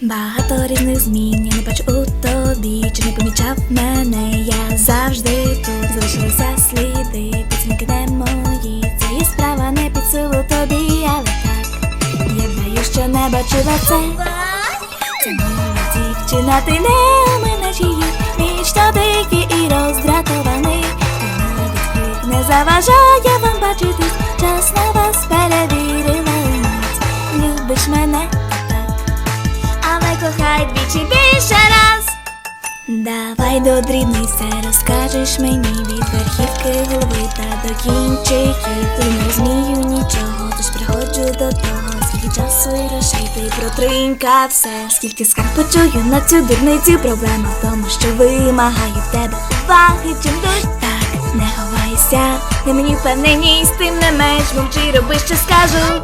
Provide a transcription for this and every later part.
Багато різних змін я не бачу у тобі, чи не помічав мене, я завжди тут залишилися сліди, підсвінки не мої, це є справа не під силу тобі, але так я знаю, що не бачила це. Це мила дівчина, ти не оминеш її, вічно дикий і роздратований. Та навіть не заважає вам бачитись, час на вас перевірила. Любиш мене кохай двічі більше раз. Давай до дрібний все розкажеш мені від верхівки голови та до кінчиків. Ти не розумію нічого, тож приходжу до того, скільки часу і грошей ти протринькав все. Скільки скарб почую на цю дурницю проблема в тому, що вимагаю в тебе уваги, чим душ так не ховайся. Не мені впевненість, тим не менш мовчи, роби, що скажу.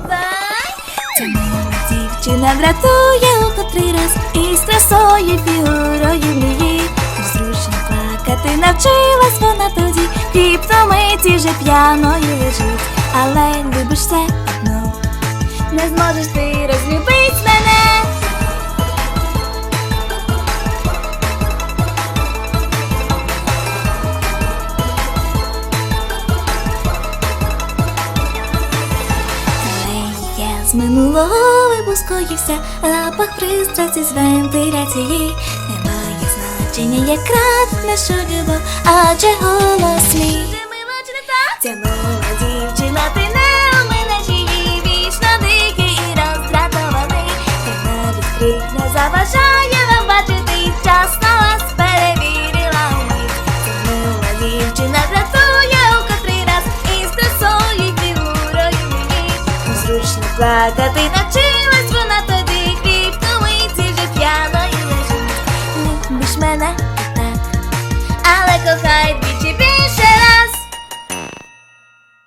Ця не дратує у котрий раз і стресою фігурою мрії. Зручно плакати навчилась вона тоді, Кріптомиті вже п'яною лежить, але любиш все одно. Не зможеш ти розлюбить мене. З минулого випускоївся, запах пристрасті з вентиляції немає значення, як крат що любов, адже голос мій. Ця мила дівчина, ти не оминеш її, вічно дикий і роздратований. Ти навіть крик не заважає плакати навчилась